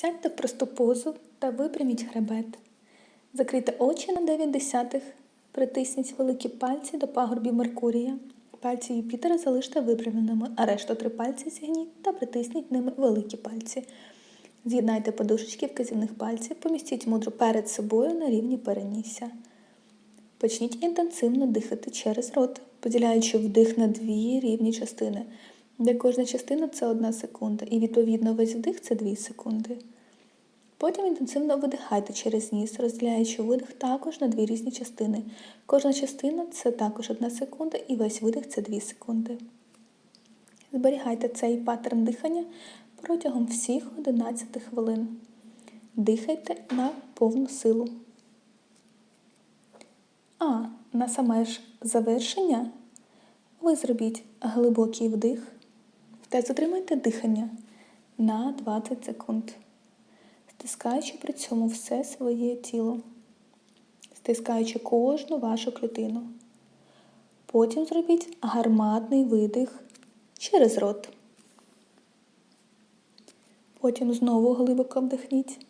Сядьте в просту позу та випряміть хребет. Закрийте очі на 9 десятих. Притисніть великі пальці до пагорбів Меркурія. Пальці Юпітера залиште випрямленими, а решту три пальці зігніть та притисніть ними великі пальці. З'єднайте подушечки вказівних пальців, помістіть мудру перед собою на рівні перенісся. Почніть інтенсивно дихати через рот, поділяючи вдих на дві рівні частини, де кожна частина це одна секунда, і відповідно весь вдих це 2 секунди. Потім інтенсивно видихайте через ніс, розділяючи видих також на дві різні частини. Кожна частина це також одна секунда, і весь видих це 2 секунди. Зберігайте цей паттерн дихання протягом всіх 11 хвилин. Дихайте на повну силу. А на саме ж завершення ви зробіть глибокий вдих та затримайте дихання на 20 секунд, стискаючи при цьому все своє тіло, стискаючи кожну вашу клітину. Потім зробіть гарматний видих через рот. Потім знову глибоко вдихніть.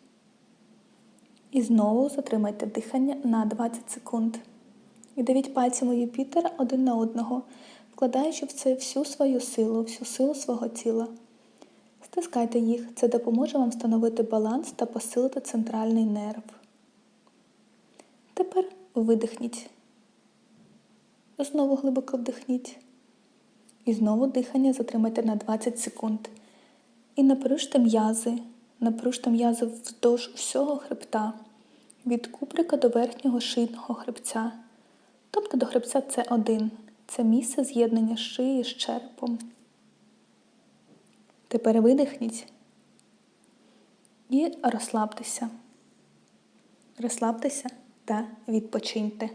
І знову затримайте дихання на 20 секунд. І давіть пальцями Юпітера один на одного, вкладаючи в це всю свою силу, всю силу свого тіла. Стискайте їх, це допоможе вам встановити баланс та посилити центральний нерв. Тепер видихніть. Знову глибоко вдихніть. І знову дихання затримайте на 20 секунд. І напружте м'язи, напружте м'язи вздовж усього хребта, від куприка до верхнього шийного хребця. Тобто до хребця це один. Це місце з'єднання шиї з черепом. Тепер видихніть і розслабтеся. Розслабтеся та відпочиньте.